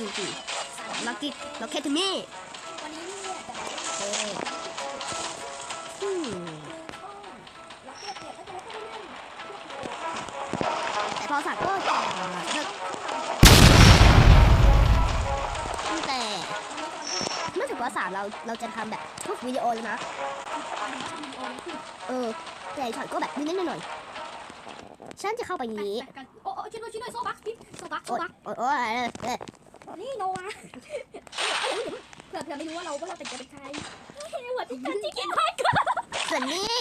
จริงๆล็อกกี้ล็อกเคทมี่เอออืมล็อกเคแต่พอสัตว์ก็จะเลิกแต่เมื่อถึงปสามเราเราจะทำแบบพวกวิดีโอเลยนะ เออ แต่ช็อตก็แบบนิดหน่อยฉันจะเข้าไปนี้ โอ้โอ้ช่วยด้วยช่วยด้วยโซบักโซบักโซโอ๊ยบักโอ๊ย โอ๊ยเออเออนี่โนวาเผื่อเผื่อไม่รู้ว่าเราว่าเราเป็นจะเป็นใครเฮ้ยหัวที่ฉันที่กินพัดกันส่วนนี้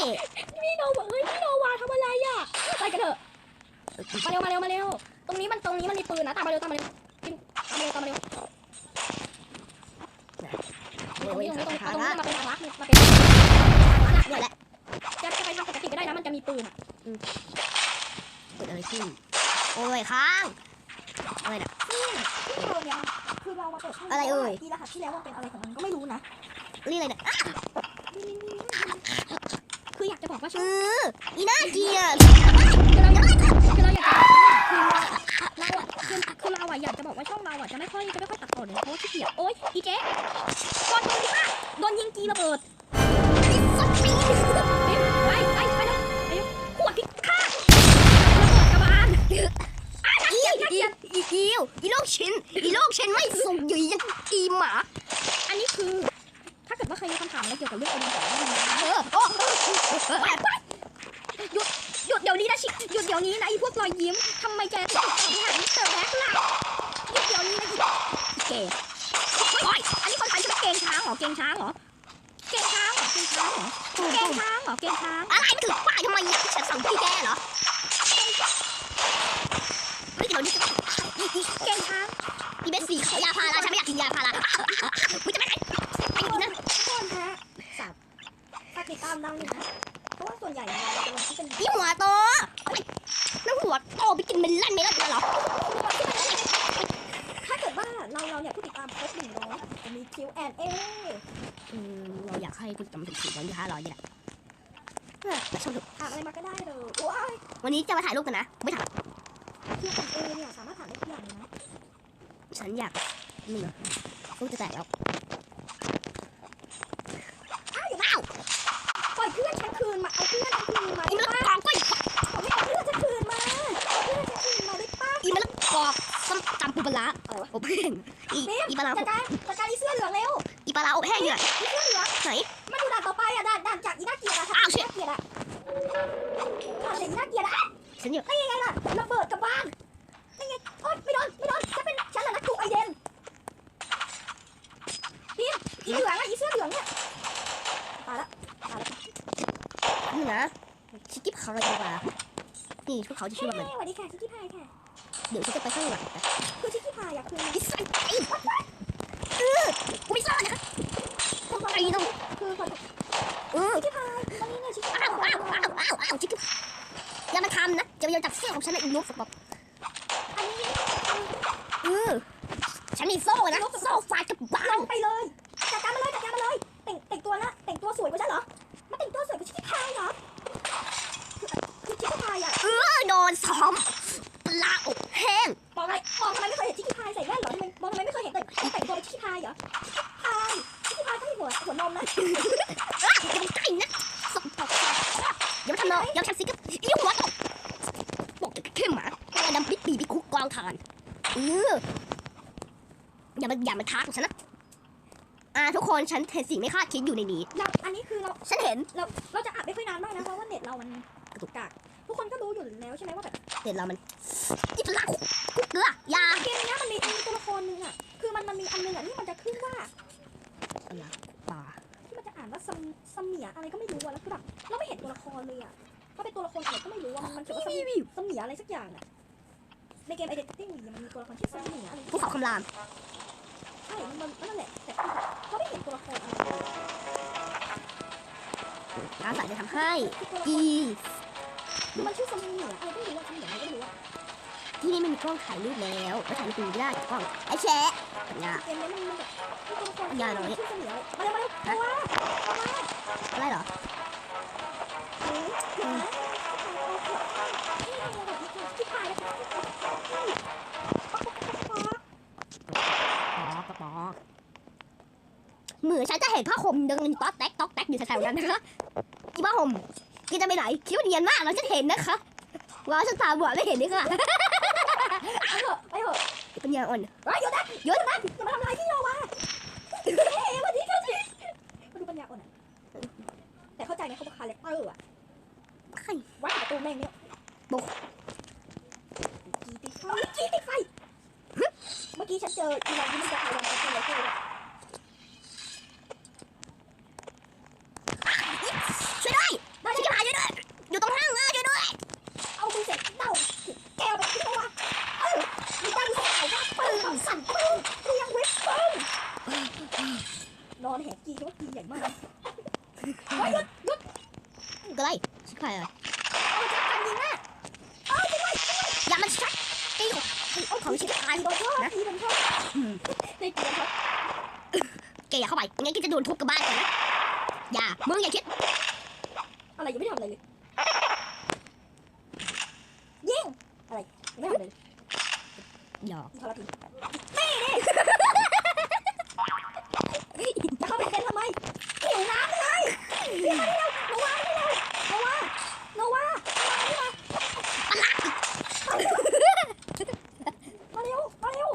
พี่โนวาเฮ้ยพี่โนวาทำอะไรอะไปกันเถอะมาเร็วมาเร็วมาเร็ว ตรงนี้มันตรงนี้มันมีปืนนะตามมาเร็วตามมาเร็วกินตามมาเร็วตามมาเร็วโอ้ตรงยนี้ตรงนี้ตรงขานี้ละมาเป็นทางลักมาเป็นทางลักเนี่ยแหละจะจะไปทำปกติไม่ได้นะมันจะมีปืนอะเกิดอะไรขึ้นโอ้ยค้างอะไรเนี่ย ที่เราเนี่ยคือเรามาเปิดช่องอะไรเอ่ยปีรหัสที่แล้วมันเป็นอะไรของมันก็ไม่รู้นะนี่อะไรเนี่ยคืออยากจะบอกว่าเอช่องออีน่าเกลียดคือเราอยากคือเราอยากจะคือเราอะคือคือเราอะอยากจะบอกว่าช่องเราอะจะไม่ค่อยจะไม่ค่อยตัดต่อเลยเพราะว่าขี้เกียจโอ๊ยอีเจ๊ก่อนโดนค่ะโดนยิงกีระเบิด อีอีอีวอีโลกชินอีโลกชินไม่สุกอยู่ยังอีหมา อันนี้คือ ถ้าเกิดว่าใครมีคำถามอะไรเกี่ยวกับเรื่องอ้นี่บอกได้เลยนะเออโอ้หยุดหยุดเดี๋ยวนี้นะชิหยุดเดี๋ยวนี้นะไอ้พวกรอยยิ้มทำไมแกถึงไปหามิสเตอร์แบ็คล่ะหยุดเดี๋ยวนี้นะอีเก๋โอ๊ยอันนี้คนไทยจะเป็นเกงช้างเหรอเกงช้างเหรอเกงช้างเหรอเกงช้างเหรอเกงช้างเหรอเกงช้างอะไรมันถือป้ายทำไมเนี่ยฉันสั่งพี่แกเหรอเฮ้ยเดี๋ยวนี้จะ อีอีเกงช้าง อีเบสสี่ขอยาพาราฉันไม่อยากกินยาพารามึงจะไปไหนไปกินนะทุกคนฮะสับฝากติดตามเราหน่อยนะเพราะว่าส่วนใหญ่เราจะลงที่เป็นอีหัวโตเอาไปแล้วหัวโตไปกินเมลอนเมลอนเหรอถ้าเกิดว่าเราเราเนี่ยผู้ติดตามครบหนึ่งร้อยจะมี Q&A อืมเราอยากให้คุณจำถึงสี่ร้อยห้าร้อยนี่แหละเออแต่ชอบดูถามอะไรมาก็ได้เลยว้ายวันนี้จะมาถ่ายรูปกันนะ ไม่ถ่าย Q&A เนี่ยสามารถถามได้ทุกอย่างเลยนะ ฉันอยากนี่เหรอรูปจะแตกแล้วอ้าวอย่ามาปล่อยเพื่อนฉันคืนมาเอาเพื่อนฉันคืนมาอีได้มะละปะกอก็อีกผมไม่เอาเพื่อนฉันคืนมาเอาเพื่อนฉันคืนมาได้ปะอีมะละกอส้มตำปูปลาร้าอะไรวะอบแห้งอีอีปลาร้าจัดการจัดการอีเสื้อเหลืองเร็วอีปลาร้าอบแห้งเนี่ยอีเสื้อเหลืองไหนมาดูด่านต่อไปอะด่านด่านจากอีน่าเกลียดอะค่ะอ้าวเชี่อียน่าเกลียดอะด่านจากอีน่าเกลียดอะฉันอยู่ได้ยังไงล่ะระเบิดกับบ้านได้ไงโอ๊ยไม่โดนไม่โดนฉันเป็นฉันแหละนักถูกไอเดนพิม อีเหลืองอะอีเสื้อเหลืองเนี่ยตายละตายละนี่นะชิคกี้พายดีกว่านี่พวกเขาจะชื่อว่ามันสวัสดีค่ะชิคกี้พายค่ะเดี๋ยวฉันจะไปข้างหลังนะคือชิคกี้พายอะคืออีสันไอ้เออกูไม่ซ่อนนะคือคนไอ้น้องคือคนเออชิคกี้พายตอนนี้เนี่ยชิคกี้พาอ้าวยอ้าวอ้าวอ้าวอ้าวชิคกี้พายอย่ามาทำนะจะมาจับเสื้อของฉันนะอีนุ๊กสกปรกอันนี้เออฉันมีโซ่นะโซ่ฟาดกับบ้าลนงไปเลย งตัวนะแต่งตัวสวยกว่าฉันเหรอ มาแต่งตัวสวยกว่าชิคกี้พายเหรอคือคือชิคกี้พายอะเออนอนซ้อมปลาอบแห้งบอกอะไรบอกทำไมไม่เคยเห็นชิคกี้พายใส่แว่นเหรอทำไมบอกทำไมไม่เคยเห็นแต่งแต่งตัวเป็นชิคกี้พายเหรอชิคกี้พายชิคกี้พายต้องมีหัวหัวนมนะอะอย่ามาใกล้นะสกปรกอย่ามาทำเนาะอย่ามาทำสิกับอีหัวตกบอกแต่เข้มหมาไอ้ดำปิดปีไปคุกกองทานเอออย่ามาอย่ามาท้าของฉันนะ อ่าทุกคนฉันเห็นสิ่งไม่คาดคิดอยู่ในนี้ เราอันนี้คือเราฉันเห็นเราเราจะอัดไม่ค่อยนานมากนะเพราะว่าเน็ตเรามันกระตุกกากทุกคนก็รู้อยู่แล้วใช่ไหมว่าแบบเห็นเรามันจิปลาคุกคุกเกลือยาเกมเนี้ยมันมีมันมีตัวละครหนึงอะคือมันมันมีอันหนึงอะที่มันจะขึ้นว่าปลาปลาที่มันจะอ่านว่าซัมซัมเมียอะไรก็ไม่รู้อะแล้วคือแบบเราไม่เห็นตัวละครเลยอะว่าเป็นตัวละครอะไรก็ไม่รู้ว่ามันมันเขียนว่าซัมซัมเมียอะไรสักอย่างอะในเกม Identity มันมีตัวละครชื่อซัมเมียอะไรภูเขาคำราม ใช่มันนั่นแหละแต่เขาไม่เห็นตัวละครอาสาจะทำให้กีมันชื่อซัมเหรออะไรก็ไม่รู้ว่าทำอย่างไรก็ไม่รู้ที่นี่ไม่มีกล้องถ่ายรูปแล้วก็ถ่ายรูปได้กล้องไอ้แชะเนี่ยเกมเนี้ยมันมันแบบคือตัวละครอย่าหน่อยมันชื่อซัมเมียอะไรมาเร็วมาเร็ว เห็นผ้าห่มเดินต๊อกแต๊กต๊อกแต๊กอยู่แถวๆนั้นนะคะอีผ้าห่มกินจะไปไหนคิดว่าเนียนมากเราจะเห็นนะคะว้าวฉันตาบอดไม่เห็นนี่ค่ะไปเถอะไปเถอะปัญญาอ่อนเฮ้ยหยุดนะหยุดนะอย่ามาทำลายที่เราวะเฮ้ยวันนี้เขาสิมาดูปัญญาอ่อนอะแต่เข้าใจไหมเขาบอกคาแรคเตอร์อะใครวัดประตูแม่งเนี่ยบอกกีติดไฟกีติดไฟเมื่อกี้ฉันเจออีวันที่มันจะไปวันที่เราเจอช่วยด้วยได้ช่วยหาช่วยด้วยอยู่ตรงห้างอะช่วยด้วย เอามือเสร็จเต้าแกเอาไปที่เขาวะเออมีตั้งสายว่าปืนสั่นปืนเรียงเวทปืนนอนแหกกีว่ากีใหญ่มากเฮ้ยหยุดหยุด ก็ไรชิคใครอะ เอาจับกันยิงอะเอาจริงไหม อย่ามันชักตีของ เอาของชิคายโดนชอบกีโดนชอบในกีโดนชอบ แกอย่าเข้าไปงั้นแกจะโดนทุบกับบ้านแกนะอย่า มึงอย่าคิด อะไรยังไม่ทำอะไรเลยยิงอะไรยังไม่ทำอะไรเลยอย่าอีพาราทีนี่ดิจะเข้าไปเต้นทำไมหิวน้ำเลยนี่มาเร็วโนวานี่เร็วโนวาโนวามาเร็วมาเร็ว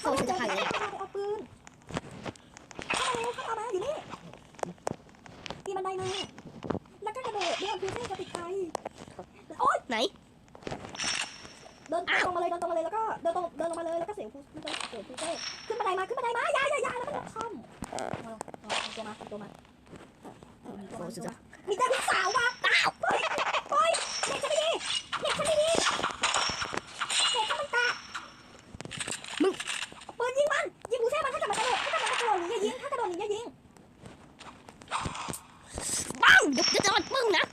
โซ่ฉันจะพังเลย ไปเอาปืนเข้ามาเร็วเข้ามาอยู่นี่ปีนบันไดมาแล้วก็กระโดดเดินพื้นที่จะติดไฟโอ๊ย ไหน เดินตรงมาเลยเดินตรงมาเลยแล้วก็เดินตรงเดินลงมาเลยแล้วก็เสียงฟูมันจะเสียงฟูเต้ขึ้นบันไดมาขึ้นบันไดมาอย่าอย่าอย่าแล้วก็คอมเอาเอาตัวมาตัวมา โซ่ฉันจะมีแต่ลูกสาวว่ะอ้าวปล่อยปล่อยเน็ตฉันไม่ดีเน็ตฉันไม่ดีเน็ตฉันมันตกมึงปืนยิงมัน ยิงกูแช่มันถ้าเกิดมันกระโดดถ้าเกิดมันกระโดดหนีอย่ายิง ถ้ากระโดดหนีอย่ายิงปังเดี๋ยวจะโดนปึ้งนะ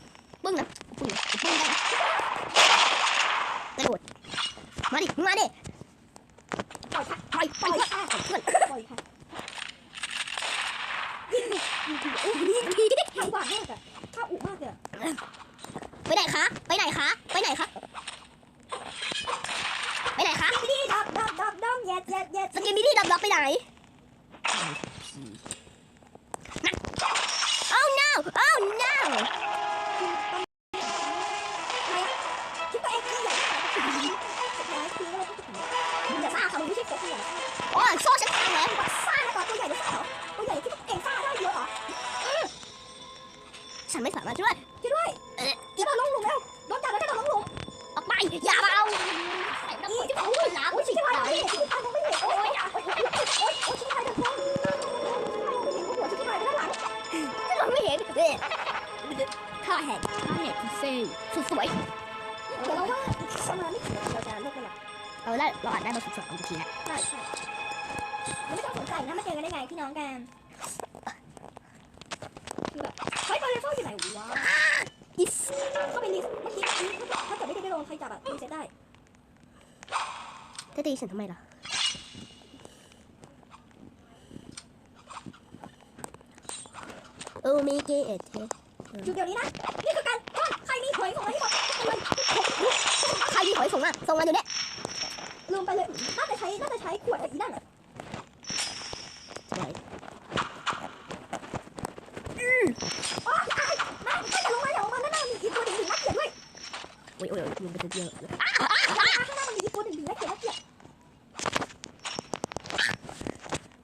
ปึ้งนะปึ้งนปึ้งได้นะกระโดดมาดิมาดิปล่อยค่ะปล่อยปล่อยค่ะเพื่อนปล่อยค่ะ แหกข้าแหกพิเศษสุดสวยเดี๋ยวเราว่าอีกประมาณไม่ถึงเราจะเลิกกันละเอาละเราอาจได้มาสุดสวยทีแล้วใช่ใช่ไม่ต้องสนใจนะมาเจอกันได้ไงพี่น้องกันคือแบบเฮ้ยบอลเลนเฟอร์อยู่ไหนวะอิสเข้าไปลิสต์เมื่อกี้ถ้าเกิดไม่ได้ไปโดนใครจับอะรีเซ็ตได้จะตีฉันทำไมล่ะโอ้มีเกเอท หยุดเดี๋ยวนี้นะ นี่คือการต้อนใครมีหวยของอะไรที่บอกมันใครมีหอยส่งอะส่งมาเดี๋ยวนี้ลืมไปเลย น่าจะใช้ น่าจะใช้ขวดอีนั่นอะสวยอ๋อไม่ไม่จะลงมาอย่าลงมานั่นน่ะมีอีตัวหนึ่งนึ่งน่าเกียดด้วยโอ้ยโอ้ยยุงเป็นเยอะข้างหน้ามันมีอีตัวหนึ่งถึงน่าเกียดน่าเกียด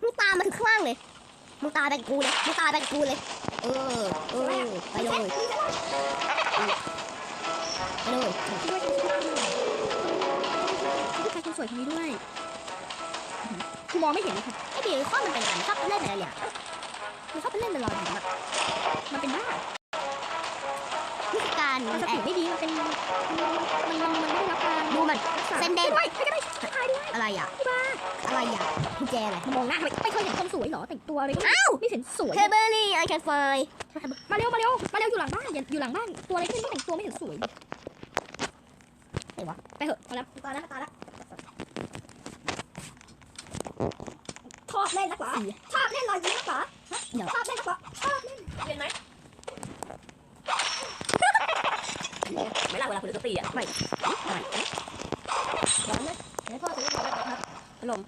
มึงตามมาถึงข้างล่างเลย มึงตามไปกับกูเลย มึงตามไปกับกูเลย เออเออไปเลยไปเลยด้วยใครคนสวยคนนี้ด้วยคือมองไม่เห็นเลยค่ะไอ้เบลข้อมันเป็นอะไรชอบเล่นอะไรอย่างมันชอบไปเล่นเป็นรอยหินอะมันเป็นบ้านี่คือการมันแอบไม่ดีมันเป็นมันมันมันไม่ได้รับการดูมันเส้นเดนอะไรอะ อะไรอะกุญแจอะไรมองหน้าทำไมไม่เคยเห็นคนสวยเหรอแต่งตัวอะไรก็ไม่ไม่เห็นสวยเทเบอรี่ไอแคนไฟมาเร็วมาเร็วมาเร็วอยู่หลังบ้านอย่าอยู่หลังบ้านตัวอะไรขึ้นไม่แต่งตัวไม่เห็นสวยไหนวะไปเถอะมาแล้วตายแล้วตายแล้วชอบเล่นนักเหรอชอบเล่นรอยยิ้มนักเหรอชอบเล่นนักเหรอชอบเล่นเล่นไหมไม่ล่ะเวลาคุณจะตีอะไม่ไม่ร้อนเลยไหนพ่อจะเล่นอะไรครับ ลม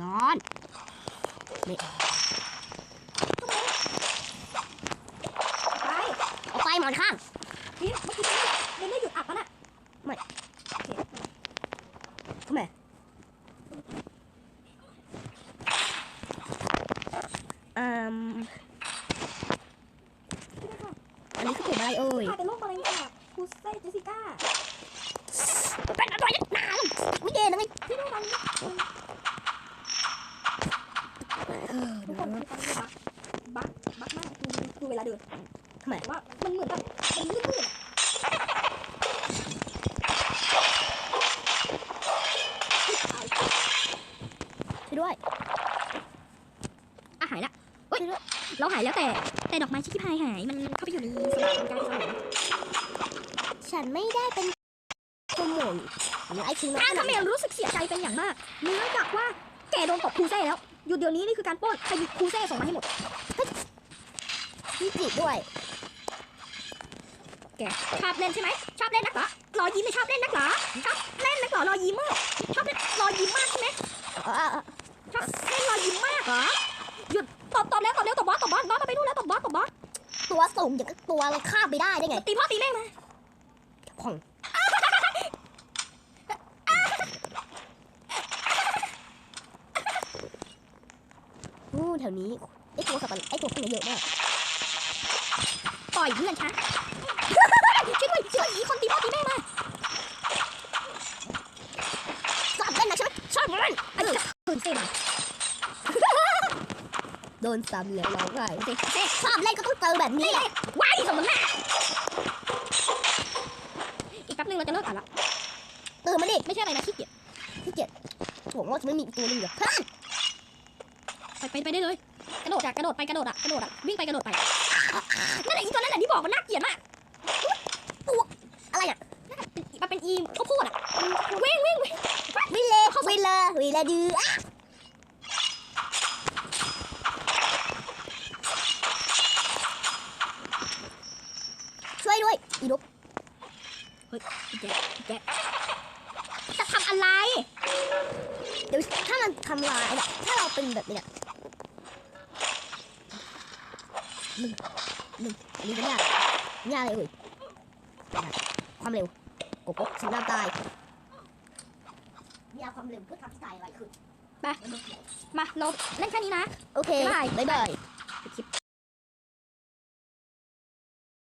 ร้อนไม่ออกไปออกไปหมอนข้างนี่เมื่อกี้เล่นได้หยุดอัดปะน่ะไม่โอเคทำไมอืมอันนี้คือเก็บอะไรเอ่ยพาเป็นโรคมะเร็งปากคูเซ่เจสสิก้าเป็นอะไรนานไม่เย็นนะไงที่นู่นตอนนี้เออ ทุกคนคือตอนนี้บักบักบักมากดูดูเวลาเดินทำไมว่ามันเหมือนกับมันลื่นๆช่วยด้วย อะหายละเฮ้ย เราหายแล้วแต่ แต่ดอกไม้ชิคกี้พายหาย มันเข้าไปอยู่ในสมองกลายเป็นสมองฉันไม่ได้เป็นขโมยหรือไอ้ชิงทางเขมรรู้สึกเสียใจเป็นอย่างมาก เนื่องจากว่าแกโดนตบครูเซ่แล้ว หยุดเดี๋ยวนี้นี่คือการปล้นใครหยิบครูเซ่ส่งมาให้หมดพี่จิด้วย แกชอบเล่นใช่ไหมชอบเล่นนักเหรอรอยยิ้มไม่ชอบเล่นนักเหรอชอบเล่นนักเหรอรอยยิ้มอะชอบเล่นรอยยิ้มมากใช่ไหมเออเออเออชอบเล่นรอยยิ้มมากเหรอหยุดตบตบแล้วตบแล้วตบบอสตบบอสบอสมาไปนู่นแล้วตบบอสตบบอสตัวสูงอย่างกับตัวเราข้ามไปได้ได้ไงตีพ่อตีแม่มา ของ อู้แถวนี้ไอ้ตัวสับปะไอ้ตัวพวกนี้เยอะมากปล่อยเพื่อนฉันช่วยด้วยช่วยอีคนตีพ่อตีแม่มาชอบเล่นนะใช่ไหมชอบเล่นไอ้เจ้าคืนเซ่มาโดนซ้ำแล้วร้องไห้เซ่เซ่ชอบเล่นก็ต้องเจอแบบนี้แหละว้ายสมน้ำหน้าอีกแป๊บนึงเราจะเลิกอ่านละตื่นมาดิไม่ใช่อะไรนะขี้เกียจขี้เกียจหวังว่าจะไม่มีอีกตัวหนึงเหรอเพื่อน ไปไปได้เลย กระโดดอะกระโดดไปกระโดดอะกระโดดอะวิ่งไปกระโดดไปนั่นแหละอีตัวนั่นแหละที่บอกมันน่าเกลียดมากอะไรอะมันเป็นอีข้าวโพดอะวิ่งวิ่งวิ่งวิเลวิเลวิเลดืออะช่วยด้วยอีนุกแกแกจะทำอะไร เดี๋ยวถ้ามันทำลายถ้าเราเป็นแบบนี้เนี่ย หนึ่งหนึ่งอันนี้ก็ยากยากเลยเว้ยยากความเร็วโกโก้ฉันน้ำตายมีความเร็วเพื่อทำให้ตายไวขึ้นมาเราเล่นแค่นี้นะ โอเคบ๊ายบายบ๊ายบายคลิป